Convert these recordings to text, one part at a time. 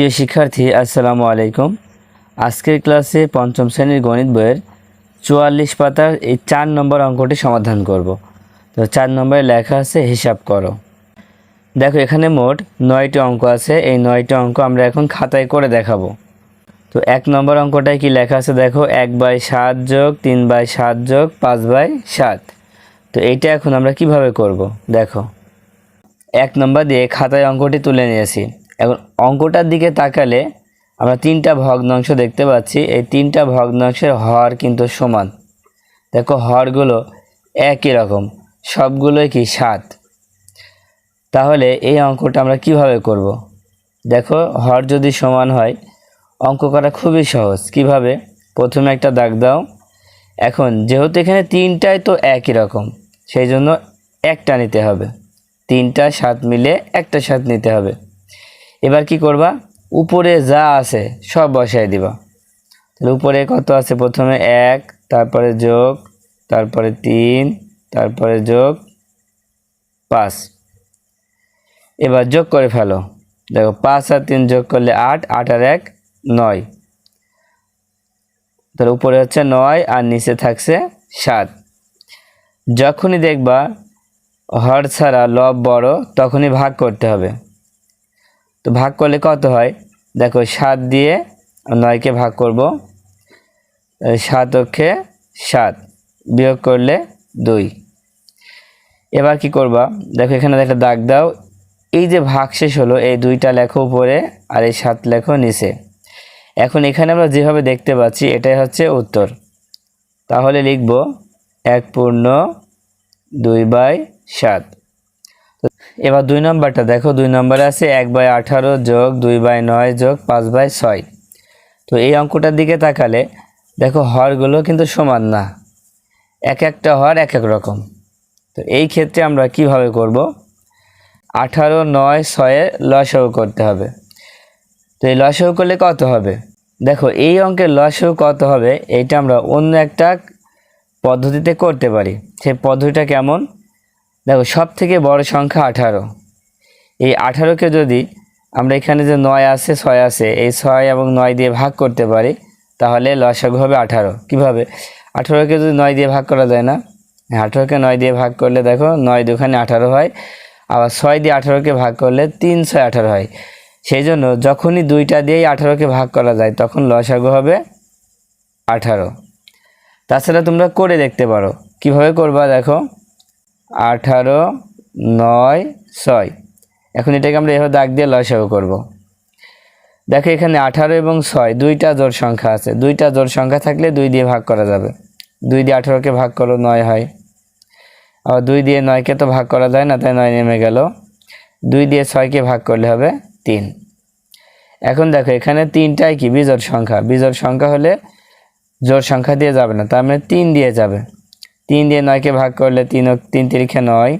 প্রিয় শিক্ষার্থী, আসসালামু আলাইকুম। আজকের ক্লাসে পঞ্চম শ্রেণির গণিত বইয়ের চুয়াল্লিশ পাতার এই চার নম্বর অঙ্কটি সমাধান করব। তো চার নম্বরে লেখা আছে, হিসাব করো। দেখো, এখানে মোট নয়টি অঙ্ক আছে। এই নয়টি অঙ্ক আমরা এখন খাতায় করে দেখাবো। তো এক নম্বর অঙ্কটায় কি লেখা আছে, দেখো, এক বাই সাত যোগ তিন বাই সাত যোগ পাঁচ বাই সাত। তো এইটা এখন আমরা কীভাবে করব? দেখো, এক নম্বর দিয়ে খাতায় অঙ্কটি তুলে নিয়েছি। এখন অঙ্কটার দিকে তাকালে আমরা তিনটা ভগ্নাংশ দেখতে পাচ্ছি। এই তিনটা ভগ্নাংশের হর কিন্তু সমান। দেখো, হরগুলো একই রকম, সবগুলোই কি সাত? তাহলে এই অঙ্কটা আমরা কীভাবে করব। দেখো, হর যদি সমান হয়, অঙ্ক করা খুবই সহজ। কীভাবে? প্রথমে একটা দাগ দাও। এখন যেহেতু এখানে তিনটাই তো একই রকম, সেই জন্য একটা নিতে হবে। তিনটা সাত মিলে একটা সাত নিতে হবে। এবার কি করবা? উপরে যা আছে সব বসাই দিবা। তাহলে উপরে কত আছে? প্রথমে এক, তারপরে যোগ, তারপরে তিন, তারপরে যোগ পাঁচ। এবার যোগ করে ফেলো। দেখো, পাঁচ আর তিন যোগ করলে আট আট আর এক, নয়। তাহলে উপরে হচ্ছে নয় আর নিচে থাকছে সাত। যখনই দেখবা, হর ছাড়া লব বড়, তখনই ভাগ করতে হবে। তো ভাগ করলে কত হয়? দেখো, সাত দিয়ে নয়কে ভাগ করব। সাত অক্ষে সাত বিয়োগ করলে দুই। এবার কি করবা? দেখো, এখানে একটা দাগ দাও। এই যে ভাগ শেষ হলো, এই দুইটা লেখো উপরে আর এই সাত লেখো নিচে। এখন এখানে আমরা যেভাবে দেখতে পাচ্ছি, এটাই হচ্ছে উত্তর। তাহলে লিখব এক পূর্ণ দুই বাই সাত। এবার দুই নম্বরটা দেখো, দুই নম্বরে আছে এক বাই আঠারো যোগ দুই বাই নয় যোগ পাঁচ বাই ছয়। তো এই অঙ্কটার দিকে তাকালে দেখো, হরগুলো কিন্তু সমান না। এক একটা হর এক এক রকম। তো এই ক্ষেত্রে আমরা কীভাবে করব? আঠারো, নয় ছয়ে লসও করতে হবে। তো এই লসাগু করলে কত হবে? দেখো, এই অঙ্কের লসও কত হবে? এটা আমরা অন্য একটা পদ্ধতিতে করতে পারি। সেই পদ্ধতিটা কেমন? দেখো সব থেকে বড় সংখ্যা আঠারো। এই আঠারোকে যদি আমরা এখানে যে নয় আছে ছয় আছে এই ছয় এবং নয় দিয়ে ভাগ করতে পারি তাহলে লসাগু হবে আঠারো। কীভাবে? আঠারোকে যদি নয় দিয়ে ভাগ করা যায় না? হ্যাঁ, আঠারোকে নয় দিয়ে ভাগ করলে দেখো নয় দুখানে আঠারো হয় আবার ছয় দিয়ে আঠারোকে ভাগ করলে তিন ছয় আঠারো হয়। সেই জন্য যখনই দুইটা দিয়েই আঠারোকে ভাগ করা যায় তখন লসাগু হবে আঠারো। তাছাড়া তোমরা করে দেখতে পারো। কীভাবে করবা দেখো? আঠারো, নয়, ছয়। এখন এটাকে আমরা এভাবে দাগ দিয়ে লসাগু করব। দেখো এখানে আঠারো এবং ছয়, দুইটা জোর সংখ্যা আছে। দুইটা জোর সংখ্যা থাকলে দুই দিয়ে ভাগ করা যাবে। দুই দিয়ে আঠারোকে ভাগ করো নয় হয়। আবার দুই দিয়ে নয়কে তো ভাগ করা যায় না, তাই নয় নেমে গেল। দুই দিয়ে ছয়কে ভাগ করলে হবে তিন। এখন দেখো এখানে তিনটাই কি? বিজোর সংখ্যা। বিজোড় সংখ্যা হলে জোর সংখ্যা দিয়ে যাবে না, তার মানে তিন দিয়ে যাবে। তিন দিয়ে নয়কে ভাগ করলে তিন তিন তিরিখে নয়।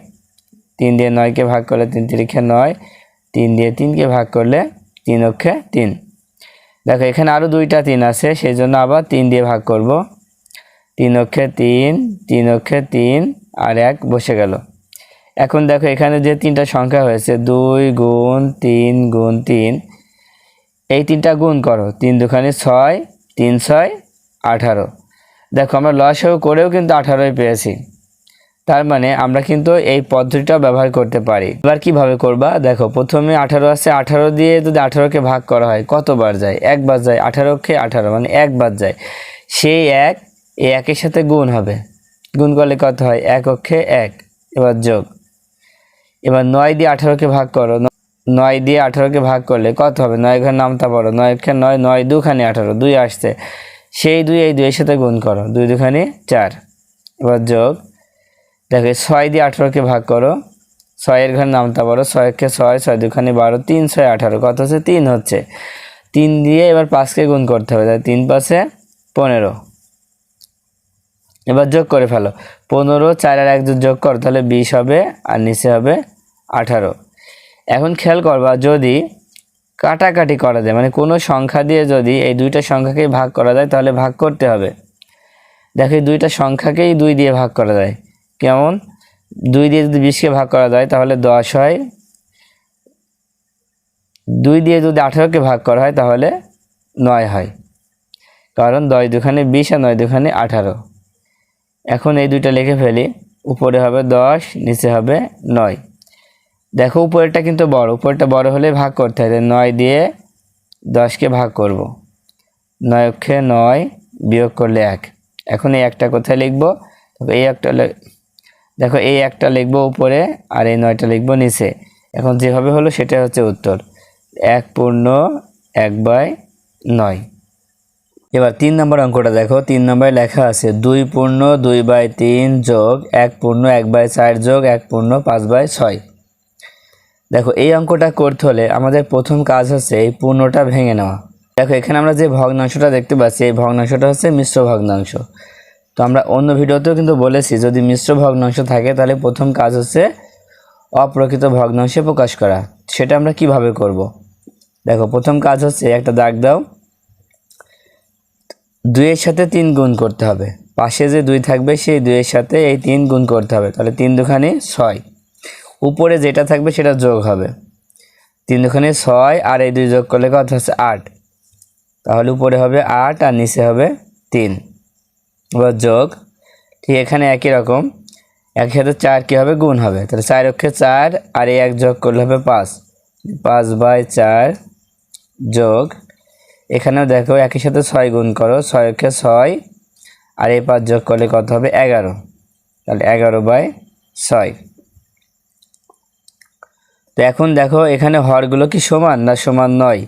তিন দিয়ে নয়কে ভাগ করলে তিন তিরিখে নয়। তিন দিয়ে তিনকে ভাগ করলে তিন অক্ষে তিন। দেখো, এখানে আরও দুইটা তিন আছে সেই জন্য আবার তিন দিয়ে ভাগ করব। তিন অক্ষে তিন তিন অক্ষে তিন, আর এক বসে গেল। এখন দেখো, এখানে যে তিনটা সংখ্যা হয়েছে, দুই গুণ তিন গুণ তিন, এই তিনটা গুণ করো। তিন দুখানে ছয়, তিন ছয়, আঠারো। দেখো, আমরা লসাগু করেও কিন্তু আঠারোই পেয়েছি। তার মানে আমরা কিন্তু এই পদ্ধতিটা ব্যবহার করতে পারি। এবার কীভাবে করবা? দেখো, প্রথমে আঠারো আছে আঠারো দিয়ে যদি আঠারোকে ভাগ করা হয়, কতবার যায়? একবার যায়, আঠারোকে আঠারো মানে একবার যায়। সেই এক একের সাথে গুণ হবে। গুণ করলে কত হয়? এক অক্ষে এক। এবার যোগ। এবার নয় দিয়ে আঠারোকে ভাগ করো। নয় দিয়ে আঠারোকে ভাগ করলে কত হবে? নয় ঘর নামতা পড়ো। নয় অক্ষে নয় নয় দুখানি আঠারো, দুই আসছে। সেই দুই, এই দুইয়ের সাথে গুণ করো। দুই দুখানি চার। এবার যোগ। দেখো, ছয় দিয়ে আঠারোকে ভাগ করো। ছয়ের ঘর নামতা পড়ো ছয়কে ছয় ছয় দুখানি বারো, তিন, ছয়, আঠারো। কত হচ্ছে? তিন হচ্ছে। তিন দিয়ে এবার পাঁচকে গুণ করতে হবে। তাই তিন পাশে পনেরো। এবার যোগ করে ফেলো। পনেরো, চার আর এক যোগ করো, তাহলে বিশ হবে আর নিচে হবে আঠারো। এখন খেয়াল করবা, যদি কাটাকাটি করা যায়। মানে কোনো সংখ্যা দিয়ে যদি এই দুইটা সংখ্যাকেই ভাগ করা যায়, তাহলে ভাগ করতে হবে। দেখো, এই দুইটা সংখ্যাকেই দুই দিয়ে ভাগ করা যায়। কেমন? দুই দিয়ে যদি বিশকে ভাগ করা যায়, তাহলে দশ হয়। দুই দিয়ে যদি আঠারোকে ভাগ করা হয়, তাহলে নয় হয়। কারণ দশ দুখানে বিশ আর নয় দুখানে আঠারো। এখন এই দুইটা লিখে ফেলি। উপরে হবে দশ, নিচে হবে নয়। দেখো, উপরেরটা কিন্তু বড়। উপরেরটা বড় হলে ভাগ করতে হয়। নয় দিয়ে দশকে ভাগ করব। নয় অক্ষে নয় বিয়োগ করলে এক। এখন এই একটা কোথায় লিখব? এই একটা দেখো, এই একটা লিখব উপরে আর এই নয়টা লিখব নিচে। এখন যেভাবে হলো সেটা হচ্ছে উত্তর। এক পূর্ণ এক বাই নয়। এবার তিন নম্বর অঙ্কটা দেখো। তিন নম্বরে লেখা আছে, দুই পূর্ণ দুই বাই তিন যোগ এক পূর্ণ এক বাই চার যোগ এক পূর্ণ পাঁচ বাই ছয়। দেখো, এই অঙ্কটা করতে হলে আমাদের প্রথম কাজ হচ্ছে এই পূর্ণটা ভেঙে নেওয়া। দেখো, এখানে আমরা যে ভগ্নাংশটা দেখতে পাচ্ছি, এই ভগ্নাংশটা হচ্ছে মিশ্র ভগ্নাংশ। তো আমরা অন্য ভিডিওতেও কিন্তু বলেছি, যদি মিশ্র ভগ্নাংশ থাকে, তাহলে প্রথম কাজ হচ্ছে অপ্রকৃত ভগ্নাংশে প্রকাশ করা। সেটা আমরা কীভাবে করব। দেখো, প্রথম কাজ হচ্ছে একটা দাগ দাও। দুইয়ের সাথে তিন গুণ করতে হবে। পাশে যে দুই থাকবে, সেই দুইয়ের সাথে এই তিন গুণ করতে হবে। তাহলে তিন দুখানে ছয়। উপরে যেটা থাকবে সেটা যোগ হবে। তিন দুখানে ছয় আর এই দুই যোগ করলে কত হচ্ছে আট? তাহলে উপরে হবে আট আর নিচে হবে তিন। এবার যোগ, ঠিক এখানে একই রকম। একই সাথে চার কী হবে? গুণ হবে। তাহলে চার অক্ষে চার আর এই এক যোগ করলে হবে পাঁচ। পাঁচ বাই চার যোগ, এখানেও দেখো একই সাথে ছয় গুণ করো, ছয় অক্ষে ছয় আর এই পাঁচ যোগ করলে কত হবে? এগারো। তাহলে এগারো বাই ছয়। তো এখন দেখো, এখানে হরগুলো কি সমান না সমান নয়?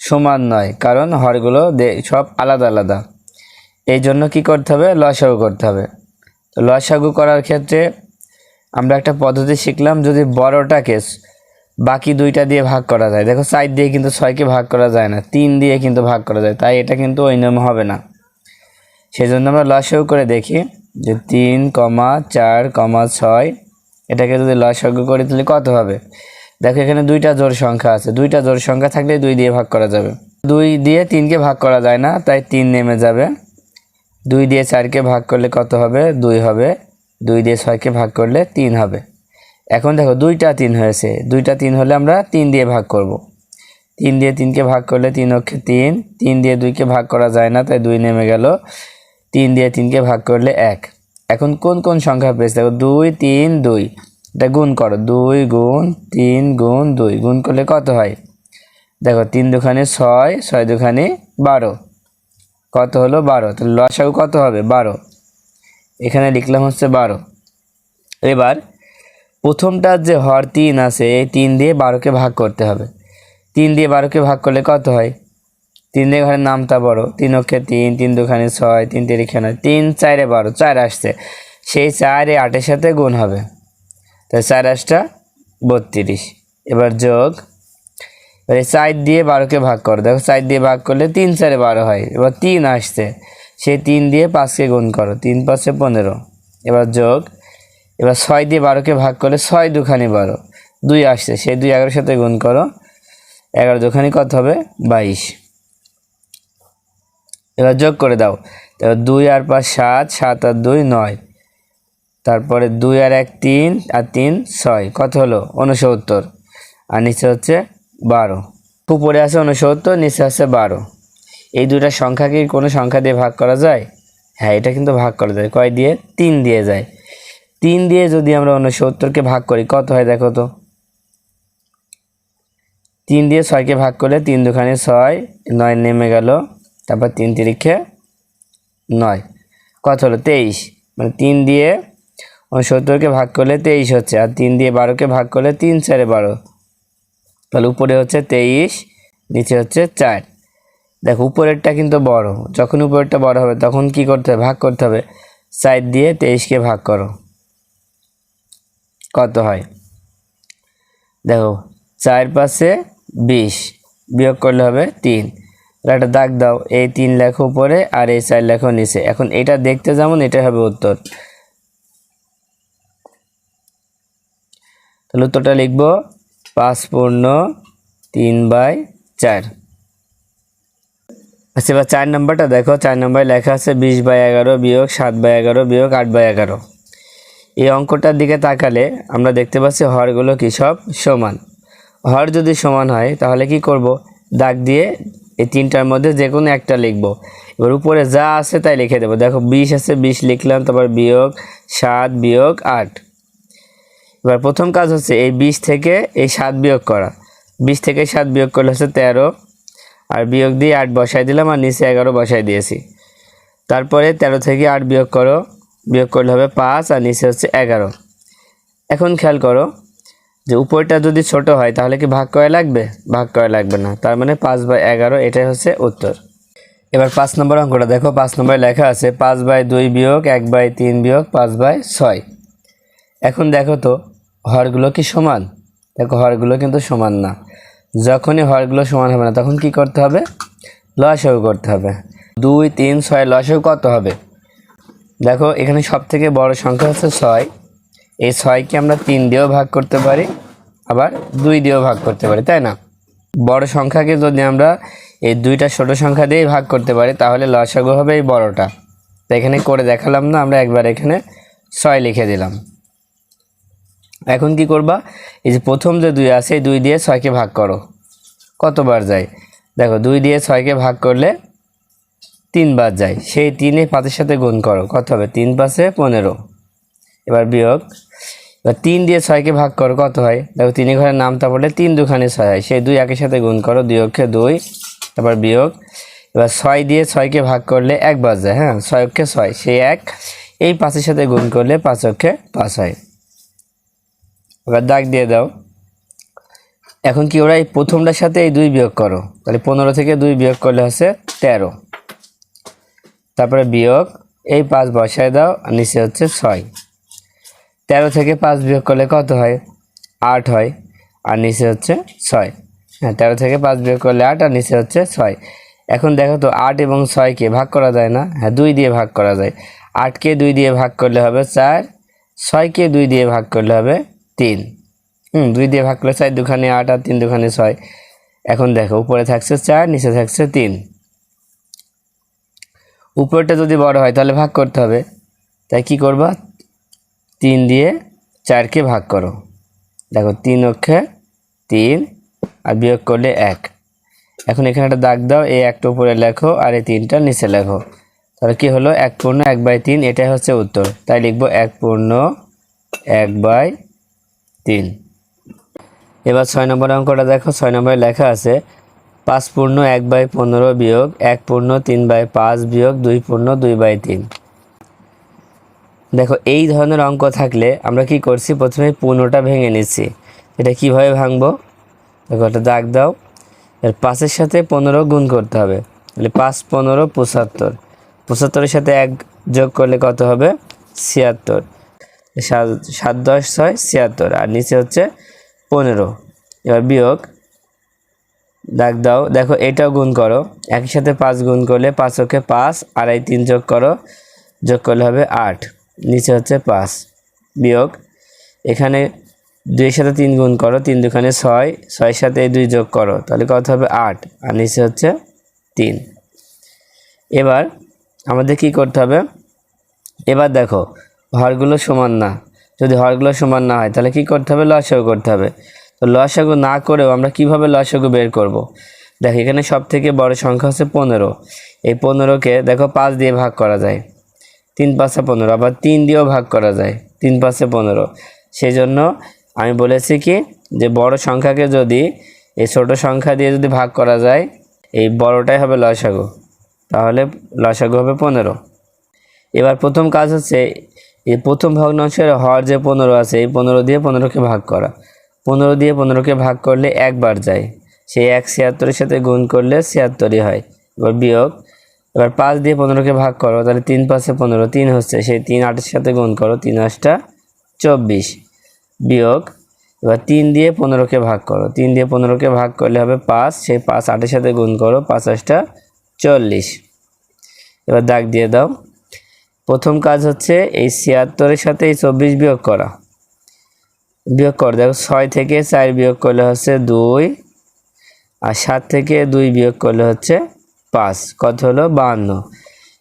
সমান নয়, কারণ হরগুলো সব আলাদা আলাদা। এই জন্য কি করতে হবে? লসাগু করতে হবে। তো লসাগু করার ক্ষেত্রে আমরা একটা পদ্ধতি শিখলাম, যদি বড়টাকে বাকি দুইটা দিয়ে ভাগ করা যায়। দেখো, চার দিয়ে কিন্তু ছয়কে ভাগ করা যায় না, তিন দিয়ে কিন্তু ভাগ করা যায়, তাই এটা কিন্তু ওই নিয়ম হবে না। সেই জন্য আমরা লসাগু করে দেখি যে তিন কমা চার কমা ছয়, এটাকে যদি লসাগু করি তাহলে কত হবে? দেখো, এখানে দুইটা জোড় সংখ্যা আছে। দুইটা জোড় সংখ্যা থাকলে দুই দিয়ে ভাগ করা যাবে। দুই দিয়ে তিনকে ভাগ করা যায় না, তাই তিন নেমে যাবে। দুই দিয়ে চারকে ভাগ করলে কত হবে? দুই হবে। দুই দিয়ে ছয়কে ভাগ করলে তিন হবে। এখন দেখো, দুইটা তিন হয়েছে। দুইটা তিন হলে আমরা তিন দিয়ে ভাগ করব। তিন দিয়ে তিনকে ভাগ করলে তিন অক্ষে তিন। তিন দিয়ে দুইকে ভাগ করা যায় না, তাই দুই নেমে গেল। তিন দিয়ে তিনকে ভাগ করলে এক। এখন কোন কোন সংখ্যা পেয়েছে? দেখো, দুই, তিন, দুই। এটা গুণ করো। দুই গুণ তিন গুণ দুই। গুণ করলে কত হয়? দেখো, তিন দুখানে ছয় ছয় দুখানে বারো। কত হলো বারো? তাহলে লসাগু কত হবে? বারো। এখানে লিখলাম হচ্ছে বারো। এবার প্রথমটার যে হর তিন আছে, এই তিন দিয়ে বারোকে ভাগ করতে হবে। তিন দিয়ে বারোকে ভাগ করলে কত হয়? তিন দিয়ে ঘরে নামটা বড়। তিন অক্ষে তিন তিন দুখানে ছয়, তিন তিরিখে নয় তিন চারে বারো, চার আসছে। সেই চার আটের সাথে গুণ হবে। তাই চার আটটা বত্রিশ। এবার যোগ। এবার চার দিয়ে বারোকে ভাগ করো। দেখো চার দিয়ে ভাগ করলে তিন চারে বারো হয়। এবার তিন আসছে। সেই তিন দিয়ে পাঁচকে গুণ করো। তিন পাঁচে পনেরো। এবার যোগ। এবার ছয় দিয়ে বারোকে ভাগ করলে ছয় দুখানি বারো। দুই আসছে। সেই দুই এগারোর সাথে গুণ করো। এগারো দুখানি কত হবে? বাইশ। এবার যোগ করে দাও। এবার দুই আর পাঁচ সাত সাত আর দুই নয়। তারপরে দুই আর এক, তিন, আর তিন, ছয়। কত হলো? উনসত্তর আর নিচে হচ্ছে বারো। উপরে আছে উনসত্তর নিচে আছে বারো। এই দুটা সংখ্যা কি কোনো সংখ্যা দিয়ে ভাগ করা যায়? হ্যাঁ এটা কিন্তু ভাগ করা যায়। কয় দিয়ে? তিন দিয়ে যায়। তিন দিয়ে যদি আমরা উনসত্তরকে ভাগ করি, কত হয় দেখো তো? তিন দিয়ে ছয়কে ভাগ করলে তিন দুখানে ছয়, নয় নেমে গেল। তারপর তিন তিরিখে নয়। কত হলো? তেইশ। মানে তিন দিয়ে উনসত্তরকে ভাগ করলে তেইশ হচ্ছে, আর তিন দিয়ে বারোকে ভাগ করলে তিন চারে বারো। তাহলে উপরে হচ্ছে তেইশ, নিচে হচ্ছে চার। দেখো, উপরেরটা কিন্তু বড়। যখন উপরেরটা বড় হবে, তখন কি করতে হবে? ভাগ করতে হবে। চার দিয়ে তেইশকে ভাগ করো। কত হয়? দেখো, চার পাশে বিশ, বিয়োগ করলে হবে তিন। একটা দাগ দাও। এই তিন লেখো উপরে, আর এই চার লেখো নিচে। এখন এটা দেখতে যেমন, এটাই হবে উত্তর। তাহলে উত্তরটা লিখব পাঁচ পূর্ণ তিন বাই চার। আচ্ছা এবার চার নম্বরটা দেখো, চার নম্বরে লেখা আছে বিশ বাই এগারো বিয়োগ সাত বাই এগারো বিয়োগ আট বাই এগারো। এই অঙ্কটার দিকে তাকালে আমরা দেখতে পাচ্ছি হরগুলো কি সব সমান। হর যদি সমান হয়, তাহলে কি করব? দাগ দিয়ে এই তিনটার মধ্যে যে কোনো একটা লিখব। এবার উপরে যা আছে তাই লিখে দেবো। দেখো, বিশ আছে, বিশ লিখলাম, তারপর বিয়োগ সাত বিয়োগ আট। এবার প্রথম কাজ হচ্ছে এই বিশ থেকে এই সাত বিয়োগ করা। বিশ থেকে সাত বিয়োগ করলে হচ্ছে তেরো, আর বিয়োগ দিয়ে আট বসাই দিলাম, আর নিচে এগারো বসাই দিয়েছি। তারপরে তেরো থেকে আট বিয়োগ করো, বিয়োগ করলে হবে পাঁচ, আর নিচে হচ্ছে এগারো। এখন খেয়াল করো যে উপরটা যদি ছোট হয়, তাহলে কি ভাগ করা লাগবে? ভাগ করা লাগবে না। তার মানে পাঁচ বাই এগারো, এটাই হচ্ছে উত্তর। এবার পাঁচ নম্বর অঙ্কটা দেখো, পাঁচ নম্বরে লেখা আছে পাঁচ বাই দুই বিয়োগ, এক বাই তিন বিয়োগ, পাঁচ বাই ছয়। এখন দেখো তো হরগুলো কি সমান? দেখো, হরগুলো কিন্তু সমান না। যখনই হরগুলো সমান হবে না, তখন কি করতে হবে? লসাগু করতে হবে। দুই, তিন, ছয়, লসাগু কত হবে? দেখো, এখানে সব থেকে বড় সংখ্যা হচ্ছে ছয়। এই ছয়কে আমরা তিন দিয়েও ভাগ করতে পারি, আবার দুই দিয়েও ভাগ করতে পারি, তাই না? বড় সংখ্যাকে যদি আমরা এই দুইটা ছোট সংখ্যা দিয়েই ভাগ করতে পারি, তাহলে লসাগু হবে এই বড়টা। তো এখানে করে দেখালাম না, আমরা একবার এখানে ছয় লিখে দিলাম। এখন কি করবা? এই যে প্রথম যে দুই আছে দুই দিয়ে ছয়কে ভাগ করো। কতবার যায়? দেখো, দুই দিয়ে ছয়কে ভাগ করলে তিনবার যায়। সেই তিনে পাঁচের সাথে গুণ করো। কত হবে? তিন পাঁচে পনেরো। এবার বিয়োগ। এবার তিন দিয়ে ছয়কে ভাগ করো, কত হয়? দেখো, তিন ঘরের নামটা পড়লে তিন দুখানে ছয় হয়। সেই দুই একের সাথে গুণ করো, দুই অক্ষে দুই। তারপর বিয়োগ। এবার ছয় দিয়ে ছয়কে ভাগ করলে একবার যায় হ্যাঁ? ছয় অক্ষে ছয়, সেই এক। এই পাঁচের সাথে গুণ করলে পাঁচ অক্ষে পাঁচ হয়। এবার দাগ দিয়ে দাও। এখন কি ওরা এই প্রথমটার সাথে এই দুই বিয়োগ করো? তাহলে পনেরো থেকে দুই বিয়োগ করলে হচ্ছে তেরো। তারপরে বিয়োগ, এই পাঁচ বসায় দাও, আর নিচে হচ্ছে ছয়। তেরো থেকে পাঁচ বিয়োগ করলে কত হয়? আট হয়, আর নিচে হচ্ছে ছয়। হ্যাঁ তেরো থেকে পাঁচ বিয়োগ করলে আট, আর নিচে হচ্ছে ছয়। এখন দেখো তো, আট এবং ছয়কে ভাগ করা যায় না? হ্যাঁ দুই দিয়ে ভাগ করা যায়। আটকে দুই দিয়ে ভাগ করলে হবে চার, ছয়কে দুই দিয়ে ভাগ করলে হবে তিন। হুম, দুই দিয়ে ভাগ করলে চার, দুখানে আট আর তিন দুখানে ছয়। এখন দেখো, উপরে থাকছে চার, নিচে থাকছে তিন। উপরটা যদি বড় হয়, তাহলে ভাগ করতে হবে। তাই কি করবা? তিন দিয়ে চারকে ভাগ করো। দেখো, তিন অক্ষে তিন আর বিয়োগ করলে এক। এখন এখানে একটা দাগ দাও, এই একটা উপরে লেখো আর এই তিনটা নিচে লেখো। তাহলে কি হলো? এক পূর্ণ এক বাই তিন, এটাই হচ্ছে উত্তর। তাই লিখব এক পূর্ণ এক বাই তিন। এবার ছয় নম্বর অঙ্কটা দেখো, ছয় নম্বরে লেখা আছে, পাঁচ পূর্ণ এক বাই পনেরো বিয়োগ, এক পূর্ণ তিন বাই পাঁচ বিয়োগ, দুই পূর্ণ দুই বাই তিন। দেখো, এই ধরনের অঙ্ক থাকলে আমরা কি করছি? প্রথমে পূর্ণটা ভেঙে নিচ্ছি। এটা কীভাবে ভাঙবো? দেখো একটা দাগ দাও। এর পাঁচের সাথে পনেরো গুণ করতে হবে। তাহলে পাঁচ, পনেরো, পঁচাত্তর। পঁচাত্তরের সাথে এক যোগ করলে কত হবে? ছিয়াত্তর। সাত সাত, দশ, ছয়, ছিয়াত্তর, আর নিচে হচ্ছে পনেরো। এবার বিয়োগ। দাগ দাও। দেখো, এটাও গুণ করো। একই সাথে পাঁচ গুণ করলে পাঁচ ওকে পাঁচ, আর এই তিন যোগ করো, যোগ করলে হবে আট। নিচে হচ্ছে পাঁচ। বিয়োগ। এখানে দুইয়ের সাথে তিন গুণ করো, তিন দুখানে ছয়, ছয়ের সাথে এই দুই যোগ করো, তাহলে কত হবে আট, আর নিচে হচ্ছে তিন। এবার আমাদের কি করতে হবে? এবার দেখো হরগুলো সমান না। যদি হরগুলো সমান না হয়, তাহলে কি করতে হবে? লসাগু করতে হবে। তো লসাগু না করেও আমরা কীভাবে লসাগু বের করব। দেখো, এখানে সব থেকে বড় সংখ্যা হচ্ছে পনেরো। এই পনেরোকে দেখো পাঁচ দিয়ে ভাগ করা যায়। তিন পাঁচে পনেরো, আবার তিন দিয়েও ভাগ করা যায়। তিন পাঁচে পনেরো। সেই জন্য আমি বলেছি কি, যে বড় সংখ্যাকে যদি, এই ছোট সংখ্যা দিয়ে যদি ভাগ করা যায়, এই বড়টাই হবে লসাগু। তাহলে লসাগু হবে পনেরো। এবার প্রথম কাজ হচ্ছে এই প্রথম ভগ্নাংশের হর যে পনেরো আছে, এই পনেরো দিয়ে পনেরোকে ভাগ করা। পনেরো দিয়ে পনেরোকে ভাগ করলে একবার যায়। সেই এক ছিয়াত্তরের সাথে গুণ করলে ছিয়াত্তরই হয়। এবার বিয়োগ। এবার পাঁচ দিয়ে পনেরোকে ভাগ করো, তাহলে তিন পাঁচে পনেরো, তিন হচ্ছে, সেই তিন আটের সাথে গুণ করো, তিন আটটা চব্বিশ। বিয়োগ। এবার তিন দিয়ে পনেরোকে ভাগ করো, তিন দিয়ে পনেরোকে ভাগ করলে হবে পাঁচ, সেই পাঁচ আটের সাথে গুণ করো, পাঁচ আটটা চল্লিশ। এবার দাগ দিয়ে দাও। প্রথম কাজ হচ্ছে এই ছিয়াত্তরের সাথে এই চব্বিশ বিয়োগ করা। বিয়োগ কর, দেখো ছয় থেকে চার বিয়োগ করলে হচ্ছে দুই, আর সাত থেকে দুই বিয়োগ করলে হচ্ছে পাঁচ, কত হলো? বাহান্ন।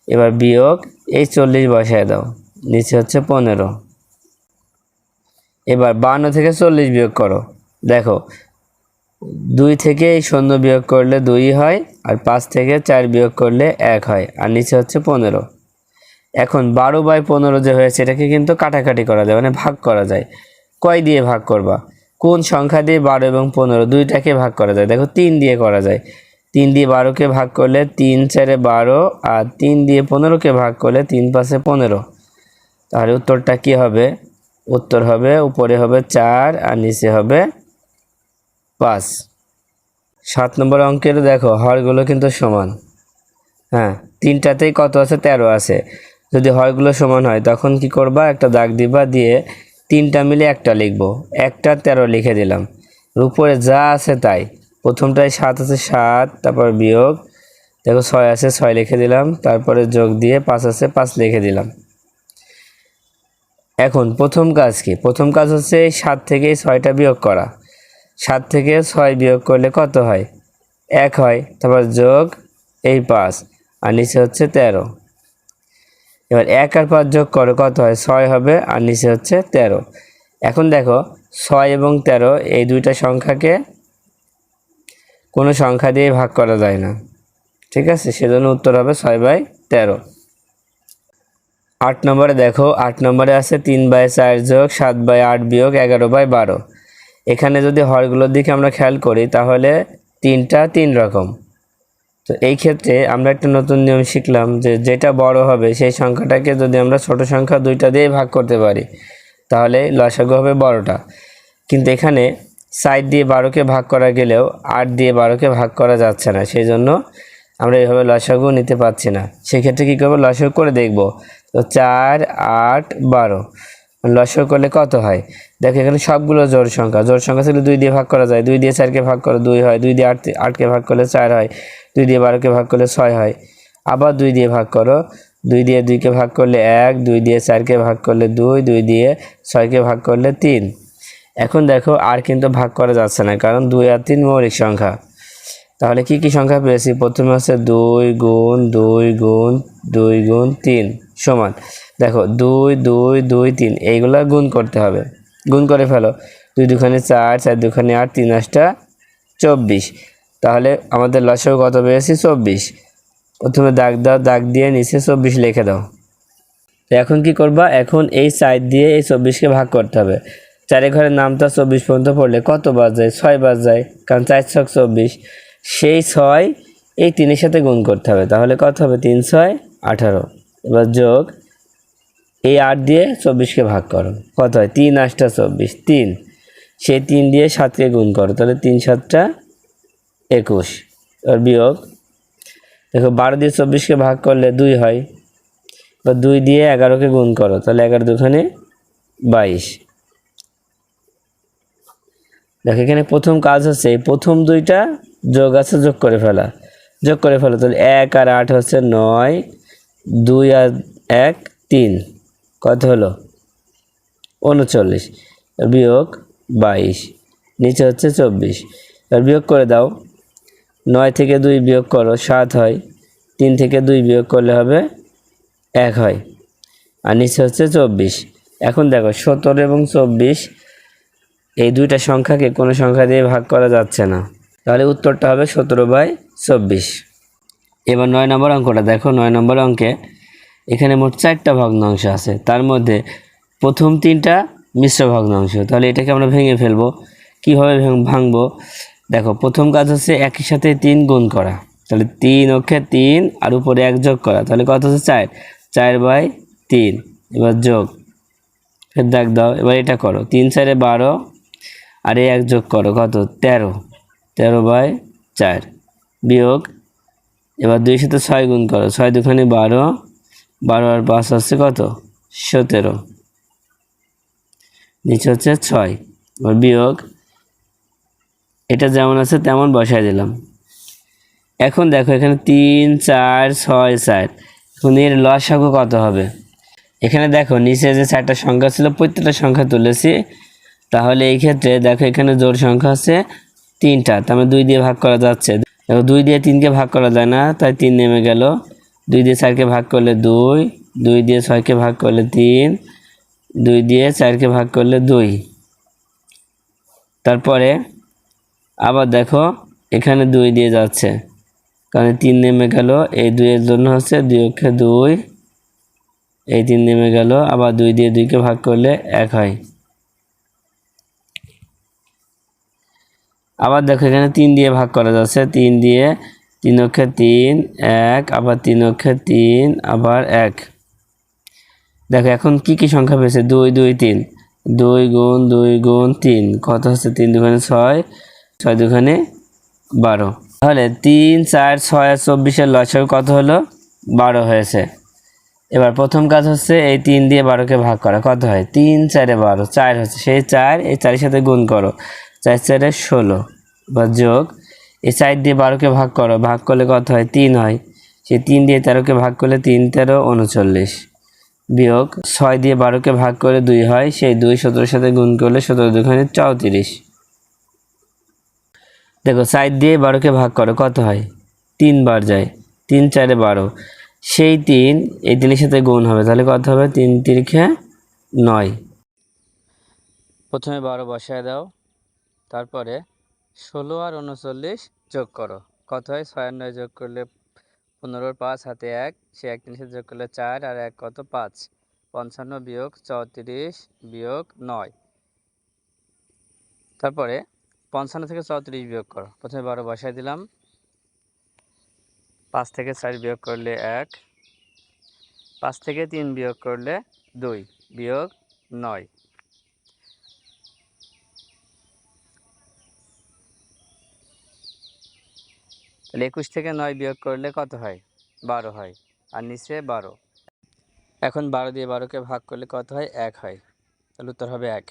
এবার বিয়োগ, এই চল্লিশ বসায় দাও, নিচে হচ্ছে পনেরো। এবার বাহান্ন থেকে চল্লিশ বিয়োগ করো, দেখো দুই থেকে এই শূন্য বিয়োগ করলে দুই হয়, আর পাঁচ থেকে চার বিয়োগ করলে এক হয়, আর নিচে হচ্ছে পনেরো। এখন বারো বাই পনেরো যে হয়েছে, এটাকে কিন্তু কাটাকাটি করা যায় মানে ভাগ করা যায়। কয় দিয়ে ভাগ করবা? কোন সংখ্যা দিয়ে বারো এবং পনেরো দুইটাকে ভাগ করা যায়? দেখো, তিন দিয়ে করা যায়। তিন দিয়ে বারোকে ভাগ করলে তিন চারে বারো, আর তিন দিয়ে পনেরোকে ভাগ করলে তিন পাশে পনেরো। তাহলে উত্তরটা কি হবে? উত্তর হবে, উপরে হবে চার, আর নিচে হবে পাঁচ। সাত নম্বর অঙ্কের দেখো, হরগুলো কিন্তু সমান। হ্যাঁ তিনটাতেই কত আছে? তেরো আছে। যদি হরগুলো সমান হয়, তখন কি করবা? একটা দাগ দিবা, দিয়ে তিনটা মিলে একটা লিখব। একটা তেরো লিখে দিলাম। উপরে যা আছে তাই। প্রথমটায় সাত আছে সাত, তারপর বিয়োগ। দেখো ছয় আছে, ছয় লিখে দিলাম। তারপরে যোগ দিয়ে পাঁচ আছে, পাঁচ লিখে দিলাম। এখন প্রথম কাজ কি? প্রথম কাজ হচ্ছে সাত থেকে ছয়টা বিয়োগ করা। সাত থেকে ছয় বিয়োগ করলে কত হয়? এক হয়, তারপর যোগ, এই পাঁচ। আর নিচে হচ্ছে তেরো। এবার এক আর পাঁচ যোগ করো, কত হয়? ছয় হবে, আর নিচে হচ্ছে তেরো। এখন দেখো, ছয় এবং তেরো, এই দুইটা সংখ্যাকে কোনো সংখ্যা দিয়ে ভাগ করা যায় না। ঠিক আছে? সেজন্য উত্তর হবে ছয় বাই তেরো। আট নম্বরে দেখো, আট নম্বরে আছে তিন বাই চার যোগ, সাত বাই আট বিয়োগ, এগারো বাই বারো। এখানে যদি হরগুলোর দিকে আমরা খেয়াল করি, তাহলে তিনটা তিন রকম। তো এই ক্ষেত্রে আমরা একটা নতুন নিয়ম শিখলাম যে যেটা বড় হবে সেই সংখ্যাটাকে যদি আমরা ছোট সংখ্যা দুইটা দিয়ে ভাগ করতে পারি, তাহলে লসাগু হবে বড়টা কিন্তু এখানে সাইড দিয়ে বারোকে ভাগ করা গেলেও আট দিয়ে বারোকে ভাগ করা যাচ্ছে না সেই জন্য আমরা এইভাবে লসাগু নিতে পারছি না। সেক্ষেত্রে কী করব? লসাগু করে দেখব। তো চার, আট, বারো। লসাগু করলে কত হয়? দেখো, এখানে সবগুলো জোর সংখ্যা। জোর সংখ্যা ছিল দুই দিয়ে ভাগ করা যায়। দুই দিয়ে চারকে ভাগ করে দুই হয়। দুই দিয়ে আট, আটকে ভাগ করলে চার হয়। দুই দিয়ে বারোকে ভাগ করলে ছয় হয়। আবার দুই দিয়ে ভাগ করো। দুই দিয়ে দুইকে ভাগ করলে এক, দুই দিয়ে চারকে ভাগ করলে দুই দুই দিয়ে ছয়কে ভাগ করলে তিন। এখন দেখো, আর কিন্তু ভাগ করা যাচ্ছে না, কারণ দুই আর তিন মৌলিক সংখ্যা। তাহলে কি কি সংখ্যা পেয়েছি? প্রথমে হচ্ছে দুই গুণ দুই গুণ দুই গুণ, তিন সমান। দেখো, দুই দুই দুই, তিন, এইগুলা গুণ করতে হবে। গুণ করে ফেলো। দুই দুখানে চার চার দুখানে আট, তিন আটটা চব্বিশ। তাহলে আমাদের লসেও কত পেয়েছি চব্বিশ। প্রথমে দাগ দাও, দাগ দিয়ে নিচে চব্বিশ লিখে দাও। তো এখন কি করবা? এখন এই সাইড দিয়ে এই চব্বিশকে ভাগ করতে হবে। চারে ঘরের নামটা চব্বিশ পর্যন্ত পড়লে কত বাজ যায়? ছয় বাজ যায়, কারণ চার ছক চব্বিশ। সেই ছয় এই তিনের সাথে গুণ করতে হবে। তাহলে কত হবে? তিন, ছয়, আঠারো। এবার যোগ এই আট দিয়ে চব্বিশকে ভাগ করো। কত হয়? তিন আটটা চব্বিশ। তিন। সেই তিন দিয়ে সাতকে গুণ করো। তাহলে তিন সাতটা একুশ। আর বিয়োগ। দেখো, বারো দিয়ে চব্বিশকে ভাগ করলে দুই হয়। বা দুই দিয়ে এগারোকে গুণ করো। তাহলে এগারো দুখানে বাইশ। দেখো, এখানে প্রথম কাজ হচ্ছে, এই প্রথম দুইটা যোগ আছে, যোগ করে ফেলা। যোগ করে ফেলা, তাহলে এক আর আট হচ্ছে নয়, দুই আর এক, তিন। কত হলো? উনচল্লিশ। বিয়োগ বাইশ। নিচে হচ্ছে চব্বিশ। আর বিয়োগ করে দাও। নয় থেকে দুই বিয়োগ করো, সাত হয়। তিন থেকে দুই বিয়োগ করলে হবে এক হয়। আর নিচে হচ্ছে চব্বিশ। এখন দেখো সতেরো এবং চব্বিশ, এই দুইটা সংখ্যাকে কোনো সংখ্যা দিয়ে ভাগ করা যাচ্ছে না। তাহলে উত্তরটা হবে সতেরো বাই চব্বিশ। এবার নয় নম্বর অঙ্কটা দেখো। নয় নম্বর অঙ্কে এখানে মোট চারটা ভগ্নাংশ আছে। তার মধ্যে প্রথম তিনটা মিশ্র ভগ্নাংশ। তাহলে এটাকে আমরা ভেঙে ফেলব। কীভাবে ভেঙ- ভাঙবো? দেখো, প্রথম কাজ হচ্ছে একই সাথে তিন গুণ করা। তাহলে তিন অক্ষে তিন আর উপরে এক যোগ করা। তাহলে কত হচ্ছে চার? চার বাই তিন। এবার যোগ। ফের দাগ দাও, এবার এটা করো। তিন চারে বারো আর এই এক যোগ করো। কত? তেরো। তেরো বাই চার বিয়োগ। এবার দুই সাথে ছয় গুণ করো। ছয় দুখানে বারো বারো আর পাঁচ হচ্ছে কত? সতেরো। নিচে হচ্ছে ছয়। বিয়োগ। এটা যেমন আছে তেমন বসাই দিলাম। এখন দেখো এখানে তিন, চার, ছয় চার এখন এর লসাগু কত হবে? এখানে দেখো নিচে যে চারটা সংখ্যা ছিল, প্রত্যেকটা সংখ্যা তুলেছি। তাহলে এই ক্ষেত্রে দেখো এখানে জোর সংখ্যা আছে তিনটা। তার মানে দুই দিয়ে ভাগ করা যাচ্ছে। দেখো দুই দিয়ে তিনকে ভাগ করা যায় না, তাই তিন নেমে গেল। দুই দিয়ে চারকে ভাগ করলে দুই দুই দিয়ে ছয়কে ভাগ করলে তিন, দুই দিয়ে চারকে ভাগ করলে দুই। তারপরে আবার দেখো এখানে দুই দিয়ে যাচ্ছে। কারণ তিন নেমে গেল, এই দুইয়ের জন্য হচ্ছে দুই অক্ষে দুই, এই তিন নেমে গেল, আবার দুই দিয়ে দুইকে ভাগ করলে এক হয়। আবার দেখো এখানে তিন দিয়ে ভাগ করা যাচ্ছে, তিন দিয়ে তিন অক্ষে তিন, এক, আবার তিন অক্ষে তিন, আবার এক। দেখো, এখন কি কি সংখ্যা পেয়েছে? দুই দুই, তিন। দুই গুণ দুই গুণ, তিন। কত হচ্ছে? তিন দুখানে ছয় ছয় দুখানে বারো। তাহলে তিন, চার, ছয়, আর চব্বিশের লসাগু কত হলো? বারো হয়েছে। এবার প্রথম কাজ হচ্ছে এই তিন দিয়ে বারোকে ভাগ করা। কত হয়? তিন, চারে বারো। চার হচ্ছে। সেই চার, এই চারের সাথে গুণ করো। চার, চারে ষোলো। বা যোগ। এই চার দিয়ে বারোকে ভাগ করো, ভাগ করলে কত হয়? তিন হয়। সেই তিন দিয়ে তেরোকে ভাগ করলে তিন, তেরো, উনচল্লিশ। বিয়োগ ছয় দিয়ে বারোকে ভাগ করে দুই হয়, সেই দুই সতেরোর সাথে গুণ করলে সতেরো দুখানে চৌত্রিশ। দেখো, চার দিয়ে বারোকে ভাগ করো, কত হয়? তিনবার যায়, তিন চারে বারো। সেই তিন এই তিনের সাথে গুণ হবে, তাহলে কত হবে? তিন তিরিখে নয়। প্রথমে বারো বসায় দাও, তারপরে ষোলো আর উনচল্লিশ যোগ করো। কত হয় ছয় নয় যোগ করলে পনেরোর পাঁচ, হাতে এক। সে এক সাথে যোগ করলে চার, আর এক কত? পাঁচ। পঞ্চান্ন বিয়োগ চৌত্রিশ বিয়োগ নয়। তারপরে পঞ্চান্ন থেকে চৌত্রিশ বিয়োগ করো। প্রথমে বারো বসায় দিলাম। পাঁচ থেকে চার বিয়োগ করলে এক। পাঁচ থেকে তিন বিয়োগ করলে দুই বিয়োগ নয়। তাহলে একুশ থেকে নয় বিয়োগ করলে কত হয়? বারো হয়। আর নিচে বারো। এখন বারো দিয়ে বারোকে ভাগ করলে কত হয়? এক হয়। তাহলে উত্তর হবে এক।